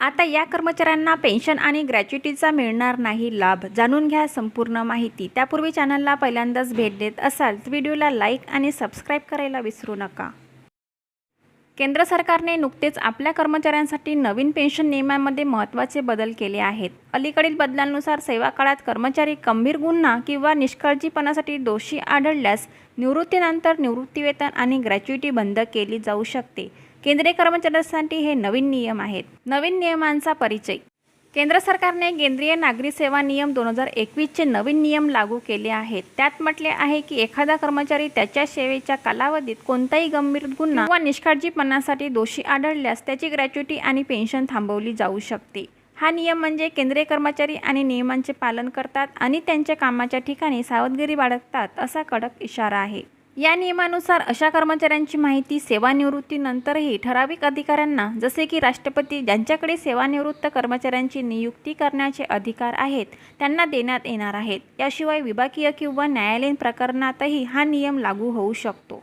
आता या कर्मचाऱ्यांना पेन्शन आणि ग्रॅच्युटीचा मिळणार नाही लाभ. जाणून घ्या संपूर्ण माहिती. त्यापूर्वी चॅनलला पहिल्यांदाच भेट देत असाल तर व्हिडिओला लाईक आणि सबस्क्राईब करायला विसरू नका. केंद्र सरकारने नुकतेच आपल्या कर्मचाऱ्यांसाठी नवीन पेन्शन नियमांमध्ये महत्त्वाचे बदल केले आहेत. अलीकडील बदलांनुसार सेवा काळात कर्मचारी गंभीर गुन्हा किंवा निष्काळजीपणासाठी दोषी आढळल्यास निवृत्तीनंतर निवृत्तीवेतन आणि ग्रॅच्युटी बंद केली जाऊ शकते. केंद्रीय कर्मचाऱ्यांसाठी हे नवीन नियम आहेत. नवीन नियमांचा परिचय. केंद्र सरकारने केंद्रीय नागरी सेवा नियम दोन हजार एकवीसचे नवीन नियम लागू केले आहेत. त्यात म्हटले आहे की एखादा कर्मचारी त्याच्या सेवेच्या कालावधीत कोणताही गंभीर गुन्हा किंवा निष्काळजीपणासाठी दोषी आढळल्यास त्याची ग्रॅच्युटी आणि पेन्शन थांबवली जाऊ शकते. हा नियम म्हणजे केंद्रीय कर्मचारी आणि नियमांचे पालन करतात आणि त्यांच्या कामाच्या ठिकाणी सावधगिरी बाळगतात असा कडक इशारा आहे. या नियमानुसार अशा कर्मचाऱ्यांची माहिती सेवानिवृत्तीनंतरही ठराविक अधिकाऱ्यांना जसे की राष्ट्रपती ज्यांच्याकडे सेवानिवृत्त कर्मचाऱ्यांची नियुक्ती करण्याचे अधिकार आहेत त्यांना देण्यात येणार आहेत. याशिवाय विभागीय किंवा न्यायालयीन प्रकरणातही हा नियम लागू होऊ शकतो.